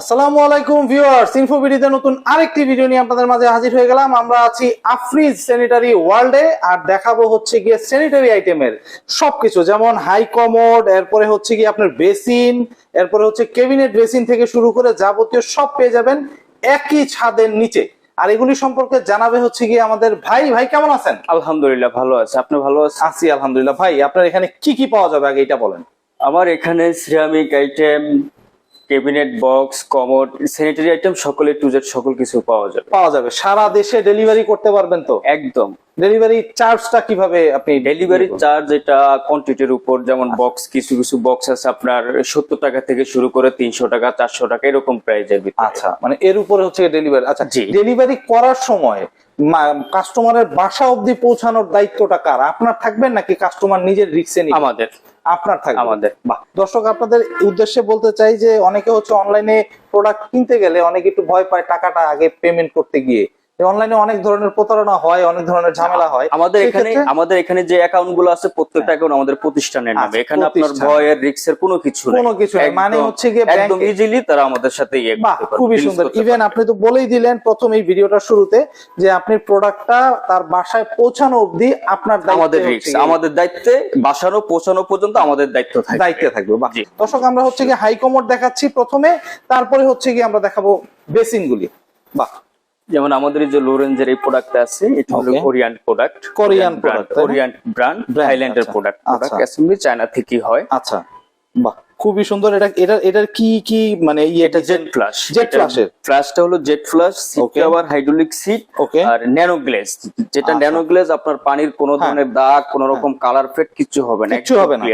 আসসালামু আলাইকুম ভিউয়ার্স ইনফোবিডিতে নতুন আরেকটি ভিডিও নিয়ে আপনাদের মাঝে হাজির হয়ে গেলাম। আমরা আছি আফ্রিজ স্যানিটারি ওয়ার্ল্ডে আর দেখাবো হচ্ছে গিয়ে স্যানিটারি আইটেমের সবকিছু যেমন হাই কমোড এরপরে হচ্ছে গিয়ে আপনার বেসিন এরপরে হচ্ছে কেবিনেট বেসিন থেকে শুরু করে যাবতীয় সব পেয়ে যাবেন একই ছাদের নিচে। আর এগুলি সম্পর্কে জানাবে হচ্ছে গিয়ে আমাদের ভাই। ভাই কেমন আছেন? আলহামদুলিল্লাহ ভালো আছে। আপনি ভালো আছেন? আছি আলহামদুলিল্লাহ। ভাই আপনার এখানে কি কি পাওয়া যাবে আগে এটা বলেন। আমার এখানে ceramic item cabinet box commode sanitary item সকলে টু জেড সকল কিছু পাওয়া যাবে। পাওয়া যাবে। সারা দেশে ডেলিভারি করতে পারবেন তো? একদম। ডেলিভারি চার্জটা কীভাবে আপনি ডেলিভারি চার্জ এটা কোয়ান্টিটির উপর যেমন বক্স কিছু কিছু বক্স আছে আপনার সত্তর টাকা থেকে শুরু করে তিনশো টাকা চারশো টাকা এরকম প্রাইজের আচ্ছা মানে এর উপরে হচ্ছে ডেলিভারি আচ্ছা জি। ডেলিভারি করার সময় কাস্টমারের বাসা অবধি পৌঁছানোর দায়িত্বটা কার? আপনার থাকবেন নাকি কাস্টমার নিজের রিক্সে আমাদের। আপনার থাকবে। আমাদের। বাহ। দর্শক আপনাদের উদ্দেশ্যে বলতে চাই যে অনেকে হচ্ছে অনলাইনে প্রোডাক্ট কিনতে গেলে অনেকে একটু ভয় পায় টাকাটা আগে পেমেন্ট করতে গিয়ে। অনলাইনে অনেক ধরনের প্রতারণা হয় অনেক ধরনের ঝামেলা হয়। আমাদের এখানে আমাদের এখানে যে অ্যাকাউন্টগুলো আছে প্রত্যেকটা অ্যাকাউন্ট আমাদের প্রতিষ্ঠানের নামে। আচ্ছা, এখানে আপনার। ভয়ের রিক্সের কোনো কিছু নেই। কোনো কিছু নেই। মানে হচ্ছে গিয়ে একদম ইজিলি তারা আমাদের সাথে ইয়ে খুবই সুন্দর। ইভেন আপনি তো বলেই দিলেন প্রথম এই ভিডিওটার শুরুতে যে আপনি প্রোডাক্টটা তার বাসায় পৌঁছানো অবধি আপনার আমাদের রিক্স আমাদের দায়িত্বে বাসানো পৌঁছানো পর্যন্ত আমাদের দায়িত্ব থাকে। দায়িত্বে থাকবে। দর্শক আমরা হচ্ছে গিয়ে হাই কমোড দেখাচ্ছি প্রথমে তারপরে হচ্ছে গিয়ে আমরা দেখাবো বেসিন গুলি বাহ। যেমন আমাদের এই যে লোরেঞ্জের এই প্রোডাক্ট আছে এটা হলো. Korean product Korean product Korean brand থাইল্যান্ডের। প্রোডাক্ট। প্রোডাক্ট অ্যাসেম্বলি চায়না থেকেই হয় আচ্ছা বাহ খুবই সুন্দর। এটা এটা এটার কি কি মানে ইয়ে এটা জেট ফ্লাশ flash এর? ফ্লাশটা হলো জেট ফ্লাশ ওকে আবার হাইড্রোলিক সিট ওকে আর ন্যানো গ্লেজ যেটা আচ্ছা। ন্যানো গ্লেজ আপনার পানির কোনো হ্যাঁ। ধরনের দাগ কোনো রকম কালার ফেড কিছু হবে না কিচ্ছু হবে না।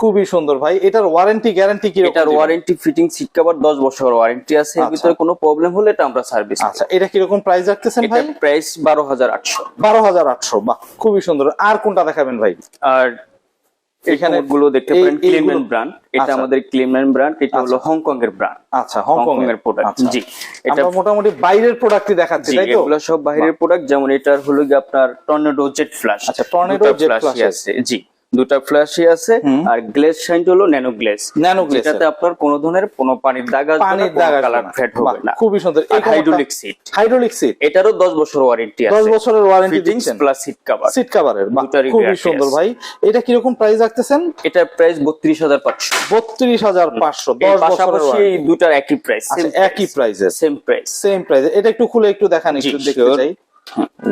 খুবই সুন্দর ভাই। এটার ওয়ারেন্টি গ্যারান্টি কি এটার ওয়ারেন্টি ফিটিং সিট কভার 10 বছর ওয়ারেন্টি আছে। এর আচ্ছা। ভিতরে কোনো প্রবলেম হলে এটা আমরা সার্ভিস আচ্ছা এটা কীরকম প্রাইস রাখতেছেন ভাই? এটা প্রাইস 12800 বারো হাজার আটশো বাহ খুবই সুন্দর। আর কোনটা দেখাবেন ভাই? আর এখানে গুলো দেখতে পারেন ক্লিমেন ব্র্যান্ড এটা আচ্ছা। আমাদের ক্লিমেন ব্র্যান্ড এটা হলো হংকং এর ব্র্যান্ড আচ্ছা হংকং এর প্রোডাক্ট জি। এটা মোটামুটি বাইরের প্রোডাক্টই দেখাচ্ছি তাই তো? এগুলো সব বাইরের প্রোডাক্ট যেমন এটার হলো কি আপনার টর্নেডো জেট ফ্ল্যাশ আচ্ছা, টর্নেডো জেট ফ্ল্যাশ আছে। জি। দুটা ফ্ল্যাশই আছে আর গ্লেজ শাইন হলো ন্যানো গ্লেজ Nano glaze যেটাতে আপনার কোনো ধরনের কোনো পানির দাগ আসবে পানির দাগ কালার। ফেড হবে না। খুবই সুন্দর। এই হাইড্রোলিক সিট হাইড্রোলিক সিট এটারও 10 বছর ওয়ারেন্টি আছে। 10 বছরের ওয়ারেন্টি দিচ্ছেন। প্লাস সিট কভার সিট কভারের খুবই সুন্দর ভাই। এটা কীরকম প্রাইস রাখতেছেন? এটার প্রাইস 32500 বত্রিশ হাজার পাঁচশো এর দশ বছরের পাশাপাশি এই দুটার একই প্রাইস আচ্ছা, একই প্রাইসের সেম প্রাইস সেম প্রাইস এটা একটু খুলে একটু দেখান একটু দেখতে. চাই।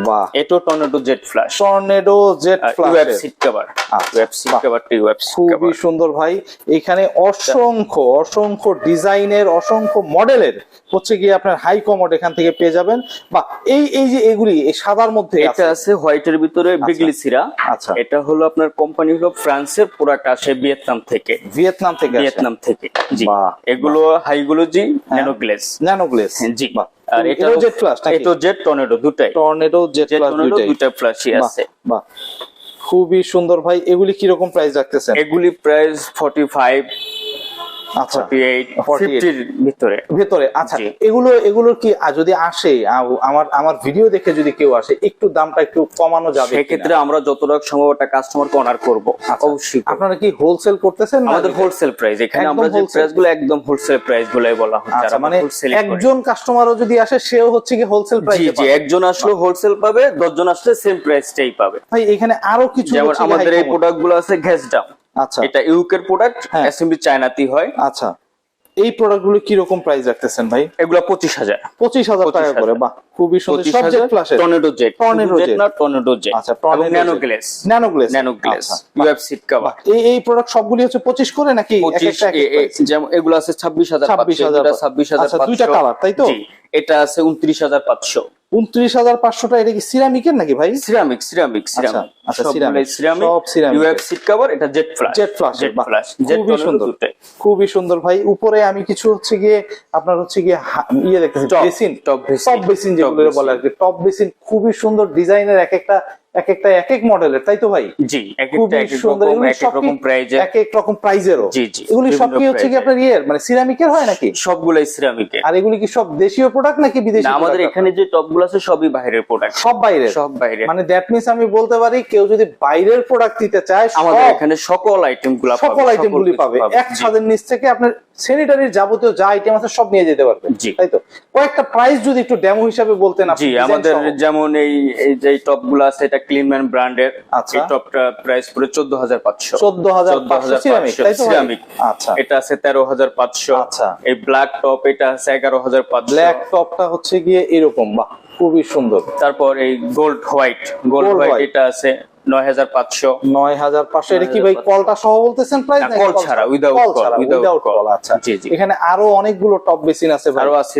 বাহ। এটা tornado jet flush. Tornado jet wave flush seat cover. আচ্ছা, ওয়েব সিট বাহ। কভার ওয়েব সিট খুবই সুন্দর ভাই। এখানে অসংখ্য অসংখ্য ডিজাইনের অসংখ্য মডেলের হচ্ছে গিয়ে আপনার হাই কমোড এখান থেকে পেয়ে যাবেন। বা এই এই যে এগুলি এই সাদার মধ্যে এটা আছে। হোয়াইটের ভিতরে বিগলি সিরা। আচ্ছা। এটা হলো আপনার কোম্পানি হলো ফ্রান্সের প্রোডাক্ট আসে ভিয়েতনাম থেকে। ভিয়েতনাম থেকে ভিয়েতনাম থেকে জি। এগুলো হাইগুলোজি ন্যানো গ্লেজ ন্যানো গ্লেস জি। বাহ। আর এটা এটাও জেট ফ্ল্যাশ এটা জেট টর্নেডো দুটাই। টর্নেডো জেট ফ্ল্যাশ দুটাই। দুটা ফ্ল্যাশই আছে। বাহ। খুবই সুন্দর ভাই। এগুলি কীরকম প্রাইস রাখতেছেন? এগুলি প্রাইস 45 48 48 50 এর ভিতরে। ভেতরে আচ্ছা। এগুলো এগুলোর কি যদি আসে আমার আমার ভিডিও দেখে যদি কেউ আসে একটু দামটা একটু কমানো যাবে সেক্ষেত্রে আমরা যতটা সম্ভব একটা কাস্টমারকে অনার করব অবশ্যই আপনারা কি হোলসেল করতেছেন আমাদের হোলসেল প্রাইস এখানে আমরা যে? প্রাইস একদম হোলসেল প্রাইস গুলাই বলা হচ্ছে আচ্ছা মানে। একজন কাস্টমারও যদি আসে সেও হচ্ছে কি হোলসেল জি জি একজন আসলে হোলসেল পাবে দশজন আসলে সেম প্রাইসটাই পাবে। ভাই এখানে আরও কিছু যেমন আমাদের এই high প্রোডাক্টগুলো আছে গ্যাস commodity। আচ্ছা। এটা ইউকের প্রোডাক্ট। অ্যাসেম্বলি চায়নাতেই হয়। আচ্ছা। এই প্রোডাক্টগুলো কীরকম প্রাইস রাখতেছেন ভাই? এগুলো পঁচিশ হাজার। পঁচিশ হাজার টাকা করে বাহ খুবই সুন্দর। সব জেট ফ্ল্যাশের টর্নেডো জেট Tornado জেট না টর্নেডো জেট আচ্ছা tornado nano glaze nano glaze nano glaze UF seat cover এই এই প্রোডাক্ট সবগুলি হচ্ছে পঁচিশ করে নাকি এক পঁচিশ একটা? যেমন এগুলো আছে ছাব্বিশ হাজার ছাব্বিশ হাজার ছাব্বিশ হাজার আচ্ছা দুইটা কালার তাই তো? এটা আছে উনত্রিশ হাজার পাঁচশো। উনত্রিশ হাজার পাঁচশোটা এটা কি সিরামিকের নাকি ভাই? Ceramic ceramic ceramic. আচ্ছা, ceramic, সিরামিক। সব। ইউএফ সিট কভার এটা jet flush jet flush jet flush খুবই সুন্দর। খুবই সুন্দর ভাই। উপরে আমি কিছু হচ্ছে গিয়ে আপনার হচ্ছে গিয়ে ইয়ে দেখতেছি বেসিন। Top basin. যেগুলো বলে আর কি। টপ বেসিন খুবই সুন্দর ডিজাইনের এক একটা এক একটা এক এক মডেলের তাই তো ভাই? জি এক খুবই এক এক সুন্দর এক এক রকম প্রাইজে এক এক রকম প্রাইজেরও জি, জি, এগুলি সব কি হচ্ছে কি আপনার ইয়ের মানে সিরামিকের হয় নাকি? সবগুলাই সিরামিকের আর এগুলি কি সব দেশীয় প্রোডাক্ট নাকি বিদেশি আমাদের এখানে যে টপ আছে সবই বাইরের প্রোডাক্ট সব বাইরে সব বাইরে মানে দ্যাট মিনস আমি বলতে পারি কেউ যদি বাইরের প্রোডাক্ট নিতে চায় আমাদের এখানে সকল আইটেমগুলা সকল আইটেম গুলি পাবে। এক ছাদের নিচ থেকে আপনার স্যানিটারির যাবতীয় যা আইটেম আছে সব নিয়ে যেতে পারবেন। তাই তো? কয়েকটা প্রাইস যদি একটু ডেমো হিসাবে বলতেন আপনি জি আমাদের যেমন এই যে টপগুলো আছে এটা ক্লিনম্যান ব্র্যান্ডের আচ্ছা। এই টপটা প্রাইস পড়ে চোদ্দ হাজার পাঁচশো। 14,500 ceramic, তাই তো ভাই? সিরামিক আচ্ছা। এটা আছে তেরো হাজার পাঁচশো। আচ্ছা। এই ব্ল্যাক টপ এটা আছে এগারো হাজার পাঁচশো। ব্ল্যাক টপটা হচ্ছে গিয়ে এরকম বাহ খুবই সুন্দর। তারপর এই গোল্ড হোয়াইট গোল্ড হোয়াইট এটা আছে নয় হাজার পাঁচশো। নয় হাজার পাঁচশো এটা কি ভাই কলটা সহ বলতেছেন প্রাইস কল ছাড়া, উইদাউট কল আচ্ছা। জি, জি। এখানে আরও অনেকগুলো টপ বেসিন আছে আরও আছে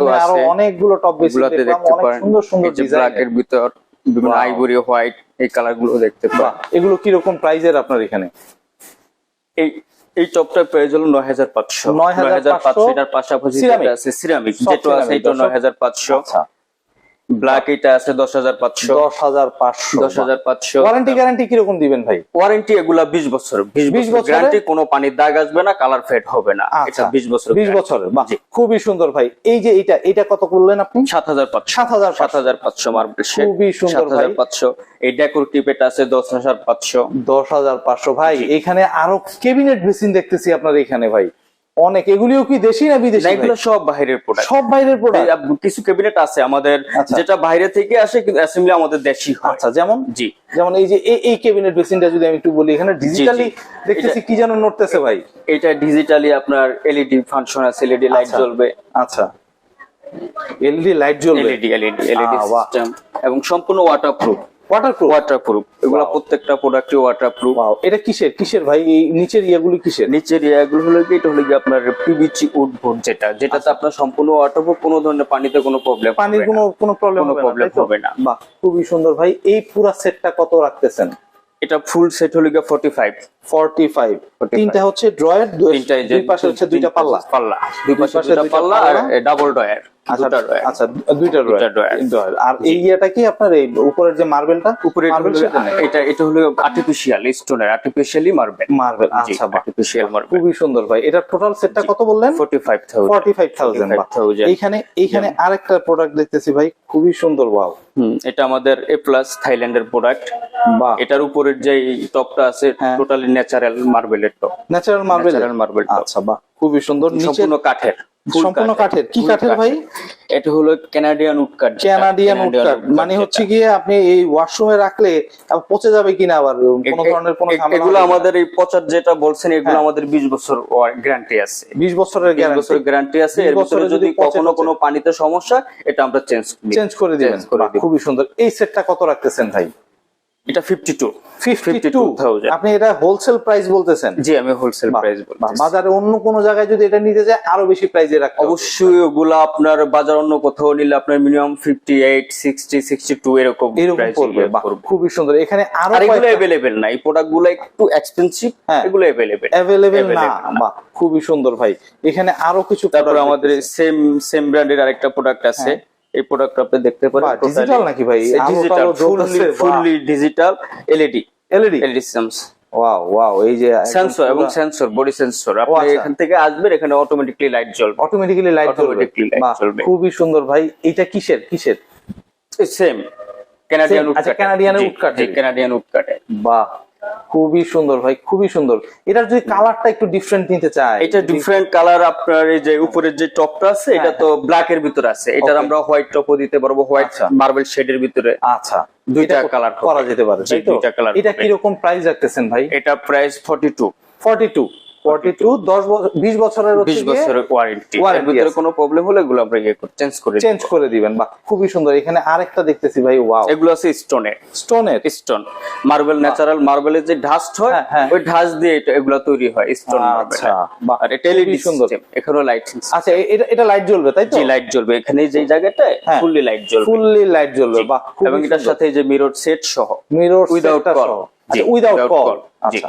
তো আরও অনেকগুলো টপ বেসিন দেখতে অনেক পারেন। সুন্দর সুন্দর এই ডিজাইন এর ভিতর। বিভিন্ন আইভরি হোয়াইট এই কালারগুলো দেখতে পাবেন। এগুলো কি রকম প্রাইজের আপনার এখানে? এই এই টপটার প্রাইস হলো নয় হাজার পাঁচশো। 9,500 এটার পাশাপাশি Ceramic। যেটা আছে সিরামিক যেটা আছে এটা। নয় হাজার পাঁচশো। আচ্ছা। ব্ল্যাক এটা আছে দশ হাজার পাঁচশো। দশ হাজার পাঁচশো। দশ হাজার পাঁচশো। ওয়ারেন্টি গ্যারান্টি কীরকম দিবেন ভাই? ওয়ারেন্টি এগুলা বিশ বছর। বিশ বছর? গ্যারান্টি কোনো পানির দাগ আসবে না কালার ফেড হবে না। এটা বিশ বছর বিশ বছরের। বাহ খুবই সুন্দর ভাই। এই যে এটা এটা কত করলেন আপনি? সাত হাজার পাঁচশো। সাত হাজার সাত হাজার পাঁচশো শেড খুবই সুন্দর হাজার পাঁচশো। এই ডেকোরেটিভ এটা আছে দশ হাজার পাঁচশো। দশ হাজার পাঁচশো। ভাই এখানে আরও কেবিনেট বেসিন দেখতেছি আপনার এখানে ভাই। অনেক। এগুলিও কি দেশি না বিদেশি? না এগুলো সব বাইরের প্রোডাক্ট সব বাইরের প্রোডাক্ট কিছু ক্যাবিনেট আছে আমাদের আচ্ছা। যেটা বাইরে থেকে আসে কিন্তু অ্যাসেম্বলি আমাদের দেশি আচ্ছা যেমন? জি। যেমন এই যে এই- কেবিনেট বেসিনটা যদি আমি একটু বলি এখানে ডিজিটালি দেখতেছি কি যেন নড়তেছে ভাই। এটা ডিজিটালি আপনার এলইডি ফাংশন আছে এলইডি লাইট আচ্ছা। জ্বলবে। আচ্ছা। এলইডি লাইট জ্বলবে? এলইডি এলইডি এলইডি সিস্টেম এবং সম্পূর্ণ ওয়াটারপ্রুফ ওয়াটারপ্রুফ ওয়াটারপ্রুফ এগুলো প্রত্যেকটা প্রোডাক্টই ওয়াটারপ্রুফ ওয়াও এটা কিসের? কিসের ভাই? এই নিচের ইয়েগুলি কিসের? নিচের ইয়াগুলো হলো কি? এটা হলো কি আপনার পিভিসি উড বোর্ড যেটা। যেটাতে আচ্ছা। আপনার সম্পূর্ণ ওয়াটারপ্রুফ কোনো ধরনের পানিতে কোনো প্রবলেম পানির কোনো কোনো প্রবলেম হবে না। বাহ খুবই সুন্দর ভাই। এই পুরা সেটটা কত রাখতেছেন? এটা ফুল সেট হলো গিয়ে 45 ফর্টি ফাইভ 45 তিনটা হচ্ছে ড্রয়ার দুই পাশে হচ্ছে দুইটা পাল্লা। পাল্লা। দুই পাশে দুইটা পাল্লা আর ডাবল ডয়ার আচ্ছা আচ্ছা দুইটা ড্রয়ার আর এই ইয়েটা কি আপনার এই উপরের যে মার্বেলটা? উপরে এটা এটা এটা হলো আর্টিফিশিয়াল স্টোনের আর্টিফিশিয়ালি মার্বেল মার্বেল আচ্ছা বাহ। আর্টিফিশিয়াল মার্বেল খুবই সুন্দর ভাই। এটা টোটাল সেটটা কত বললেন? 45000 ফর্টি ফাইভ থাউজেন্ড 45,000 এইখানে এইখানে আরেকটা প্রোডাক্ট দেখতেছি ভাই খুবই সুন্দর ওয়াও এটা আমাদের এ প্লাস থাইল্যান্ডের প্রোডাক্ট এটার উপরের যে টপটা আছে। টোটালি ন্যাচারাল মার্বেলের top natural marble natural marble আচ্ছা বাহ। খুবই সুন্দর। সম্পূর্ণ কাঠের। সম্পূর্ণ কাঠের। কি কাঠের ভাই? এটা হলো কানাডিয়ান উড কাঠ ক্যানাডিয়ান উড কাঠ মানে হচ্ছে গিয়ে আপনি এই ওয়াশরুমে রাখলে পচে যাবে কিনা আবার কোনো ধরনের কোনো এগুলো আমাদের এই পচার যেটা বলছেন এগুলো হ্যাঁ। আমাদের বিশ বছর গ্যারান্টি আছে। 20 বছরের গ্যারান্টি গ্যারান্টি আছে। 20 এর ভিতরে যদি কখনো কোনো পানিতে সমস্যা এটা আমরা চেঞ্জ চেঞ্জ করে দিবেন। খুবই সুন্দর। এই সেটটা কত রাখতেছেন ভাই? এটা 52 52 52,000 আপনি এটা হোলসেল প্রাইস বলতেছেন জি আমি হোলসেল বাহ, প্রাইস বাহ, বলছি বাজারে অন্য কোন জায়গায় যদি এটা নিতে যায় আরো বেশি প্রাইসে রাখতে হবে। অবশ্যই ওগুলা আপনার বাজার অন্য কোথাও নিলে আপনার মিনিমাম 58 60 62 এরকম এরকম price পড়বে ইয়ে বাহ, পড়বে। খুবই সুন্দর এখানে আরো আর এগুলো কয়েকটা- अवेलेबल না এই প্রোডাক্ট গুলো একটু এক্সপেন্সিভ হ্যাঁ। এগুলো अवेलेबल অ্যাভেলেবেল না Available বাহ খুবই সুন্দর ভাই এখানে আরো কিছু তারপর product আমাদের সেম সেম ব্র্যান্ডের আরেকটা প্রোডাক্ট আছে এই প্রোডাক্ট আপনি দেখতে পারেন digital নাকি ভাই? Digital fully fully digital LED LED LED systems wow wow এই যে সেন্সর এবং সেন্সর বডি সেন্সর আপনি। এখান থেকে আসবেন এখানে লাইট জ্বলবে। অটোমেটিক্যালি লাইট জ্বলবে। Automatically light বাহ, জ্বলবে। খুবই সুন্দর ভাই। এটা কিসের? কিসের? সেম উড আচ্ছা। উড কাটে বাহ খুবই সুন্দর ভাই খুবই সুন্দর। এটার যদি কালারটা একটু ডিফারেন্ট নিতে চায় এটা ডিফারেন্ট কালার আপনার এই যে উপরের যে টপটা আছে এটা তো ব্ল্যাক এর ভিতরে আছে। এটার আমরা হোয়াইট টপও দিতে পারব হোয়াইট মার্বেল শেডের ভিতরে। আচ্ছা দুইটা কালার করা যেতে পারে দুইটা কালার এটা কীরকম প্রাইস রাখতেছেন ভাই? এটা price 42 forty two forty two দশ বছর বিশ বছরের 20 বছরের ওয়ারেন্টি এর ভিতরে কোনো প্রবলেম হলে এগুলো আমরা ইয়ে করে চেঞ্জ করে চেঞ্জ করে দিবেন বাহ খুবই সুন্দর। এখানে আরেকটা দেখতেছি ভাই ওয়াও এগুলো আছে স্টোনে স্টোনের স্টোন মার্বেল ন্যাচারাল মার্বেলের যে ঢাস্ট হয় হ্যাঁ, হ্যাঁ। ওই ঢাস দিয়ে এটা এগুলো তৈরি হয় স্টোন মার্বেল আচ্ছা বাহ আর এটা এলইডি সুন্দর। লাইট আচ্ছা এটা এটা লাইট জ্বলবে তাই তো? জি লাইট জ্বলবে। এখানে যে জায়গাটায় হ্যাঁ। ফুললি লাইট জ্বলবে। ফুললি লাইট জ্বলবে বাহ এবং এটার সাথে যে মিরর সেট সহ মিরর call। জি, উইদাউট কল আচ্ছা।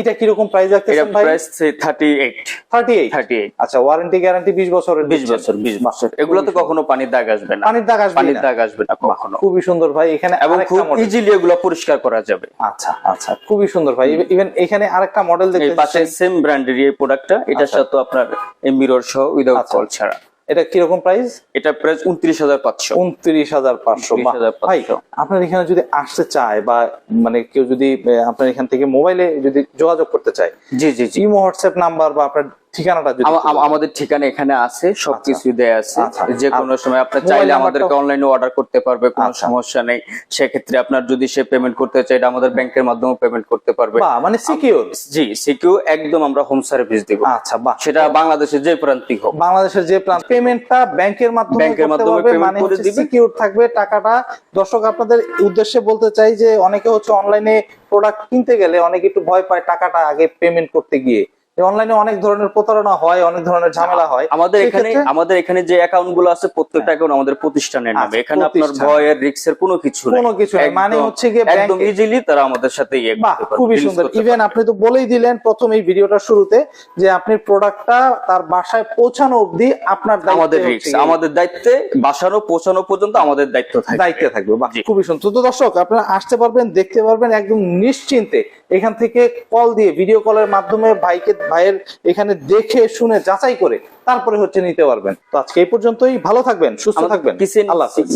এটা কীরকম প্রাইস এটা রাখতেছেন ভাই? Price thirty eight thirty eight thirty eight আচ্ছা ওয়ারেন্টি গ্যারান্টি বিশ বছরের বিশ দিচ্ছেন। বছর বিশ বছর। এগুলোতে কখনো পানির দাগ আসবে না। পানির দাগ আসবে পানির দাগ আসবে না কখনো। খুবই সুন্দর ভাই। এখানে এবং খুব ইজিলি এগুলো পরিষ্কার করা যাবে। আচ্ছা আচ্ছা খুবই সুন্দর ভাই। ইভেন এখানে আরেকটা মডেল এই দেখতে পাশে সেম ব্র্যান্ডের এই প্রোডাক্টটা এটার আচ্ছা। সাথে আপনার মিরর সহ উইদাউট আচ্ছা। কল ছাড়া। এটা কীরকম প্রাইস এটা প্রাইস উনত্রিশ হাজার পাঁচশো। উনত্রিশ হাজার পাঁচশো। 29,500 ভাই আপনার এখানে যদি আসতে চায় বা মানে কেউ যদি আপনার এখান থেকে মোবাইলে যদি যোগাযোগ করতে চায় জি জি জি। ইমো হোয়াটসঅ্যাপ নাম্বার বা আপনার ঠিকানাটা আমাদের ঠিকানা এখানে আছে সবকিছু দেয়া আছে। আচ্ছা। যে কোনো সময় আপনি চাইলে আমাদেরকে অনলাইনে অর্ডার করতে পারবে কোনো আচ্ছা। সমস্যা নেই। সেক্ষেত্রে আপনার যদি সে পেমেন্ট করতে চায় এটা আমাদের ব্যাংকের মাধ্যমে পেমেন্ট করতে পারবে। মানে সিকিউর জি সিকিউ একদম আমরা হোম সার্ভিস দিব। আচ্ছা বাহ। সেটা বাংলাদেশের যে প্রান্তিক হোক। বাংলাদেশের যে প্ল্যান পেমেন্টটা ব্যাংকের মাধ্যমে ব্যাংকের মাধ্যমে payment মানে করে দিবে। সিকিউর থাকবে টাকাটা। দর্শক আপনাদের উদ্দেশ্যে বলতে চাই যে অনেকে হচ্ছে অনলাইনে প্রোডাক্ট কিনতে গেলে অনেকে একটু ভয় পায় টাকাটা আগে পেমেন্ট করতে গিয়ে। অনলাইনে অনেক ধরনের প্রতারণা হয় অনেক ধরনের ঝামেলা হয়। আমাদের এখানে আমাদের এখানে যে অ্যাকাউন্টগুলো আছে প্রত্যেকটা অ্যাকাউন্ট আমাদের প্রতিষ্ঠানের নামে। আচ্ছা, এখানে আপনার। ভয়ের রিক্সের কোনো কিছু নেই। কোনো কিছু। মানে হচ্ছে গিয়ে একদম ইজিলি তারা আমাদের সাথে ইয়ে খুবই সুন্দর। ইভেন আপনি তো বলেই দিলেন প্রথম এই ভিডিওটার শুরুতে যে আপনি প্রোডাক্টটা তার বাসায় পৌঁছানো অবধি আপনার আমাদের রিক্স আমাদের দায়িত্বে বাসানো পৌঁছানো পর্যন্ত আমাদের দায়িত্ব থাকে দায়িত্বে থাকবে। খুবই সুন্দর। তো দর্শক আপনারা আসতে পারবেন দেখতে পারবেন একদম নিশ্চিন্তে এখান থেকে কল দিয়ে ভিডিও কলের মাধ্যমে ভাইকে ভাইয়ের এখানে দেখে শুনে যাচাই করে তারপরে হচ্ছে নিতে পারবেন। তো আজকে এই পর্যন্তই। ভালো থাকবেন সুস্থ থাকবেন। আল্লাহ হাফিজ।